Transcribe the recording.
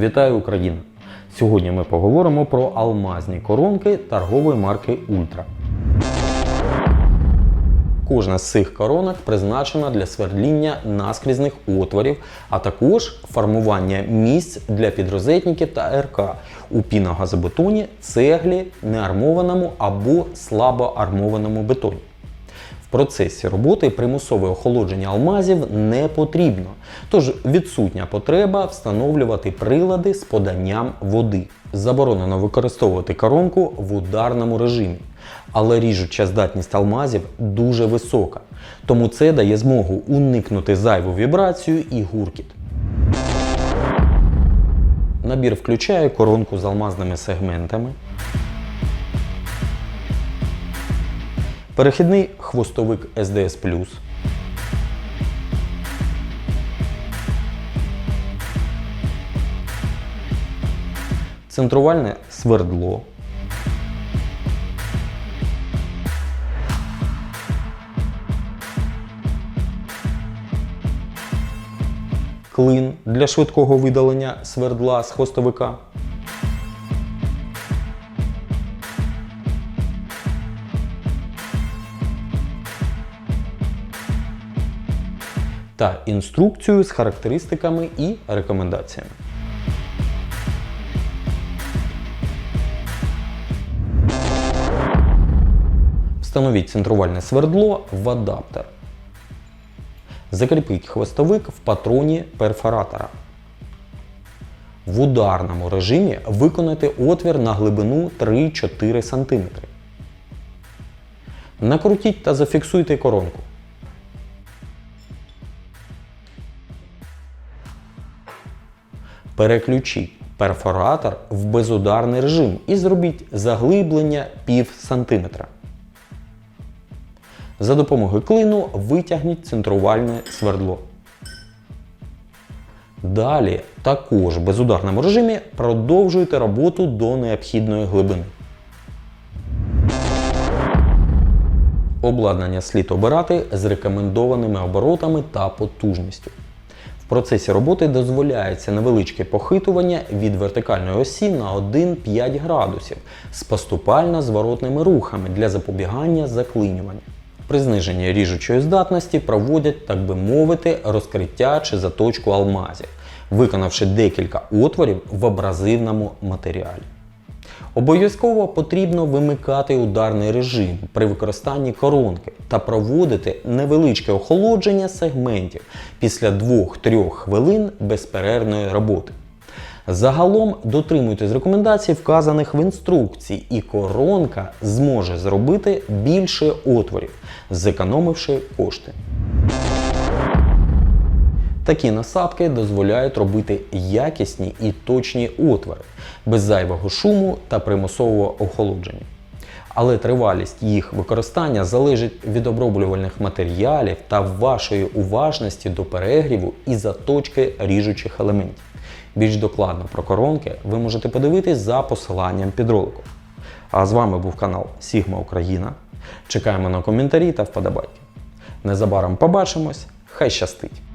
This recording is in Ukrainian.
Вітаю Україна! Сьогодні ми поговоримо про алмазні коронки торгової марки Ультра. Кожна з цих коронок призначена для свердління наскрізних отворів, а також формування місць для підрозетників та РК у піногазобетоні, цеглі, неармованому або слабоармованому бетоні. Процесі роботи примусове охолодження алмазів не потрібно, тож відсутня потреба встановлювати прилади з поданням води. Заборонено використовувати коронку в ударному режимі, але ріжуча здатність алмазів дуже висока, тому це дає змогу уникнути зайву вібрацію і гуркіт. Набір включає коронку з алмазними сегментами, перехідний хвостовик SDS+, центрувальне свердло, клин для швидкого видалення свердла з хвостовика, та інструкцію з характеристиками і рекомендаціями. Встановіть центрувальне свердло в адаптер. Закріпіть хвостовик в патроні перфоратора. В ударному режимі виконайте отвір на глибину 3-4 см. Накрутіть та зафіксуйте коронку. Переключіть перфоратор в безударний режим і зробіть заглиблення пів сантиметра. За допомогою клину витягніть центрувальне свердло. Далі, також в безударному режимі, продовжуйте роботу до необхідної глибини. Обладнання слід обирати з рекомендованими оборотами та потужністю. В процесі роботи дозволяється невеличке похитування від вертикальної осі на 1-5 градусів з поступально зворотними рухами для запобігання заклинювання. При зниженні ріжучої здатності проводять, так би мовити, розкриття чи заточку алмазів, виконавши декілька отворів в абразивному матеріалі. Обов'язково потрібно вимикати ударний режим при використанні коронки та проводити невеличке охолодження сегментів після 2-3 хвилин безперервної роботи. Загалом дотримуйтесь рекомендацій, вказаних в інструкції, і коронка зможе зробити більше отворів, зекономивши кошти. Такі насадки дозволяють робити якісні і точні отвори без зайвого шуму та примусового охолодження. Але тривалість їх використання залежить від оброблювальних матеріалів та вашої уважності до перегріву і заточки ріжучих елементів. Більш докладно про коронки ви можете подивитись за посиланням під роликом. А з вами був канал Sigma Україна. Чекаємо на коментарі та вподобайки. Незабаром побачимось. Хай щастить!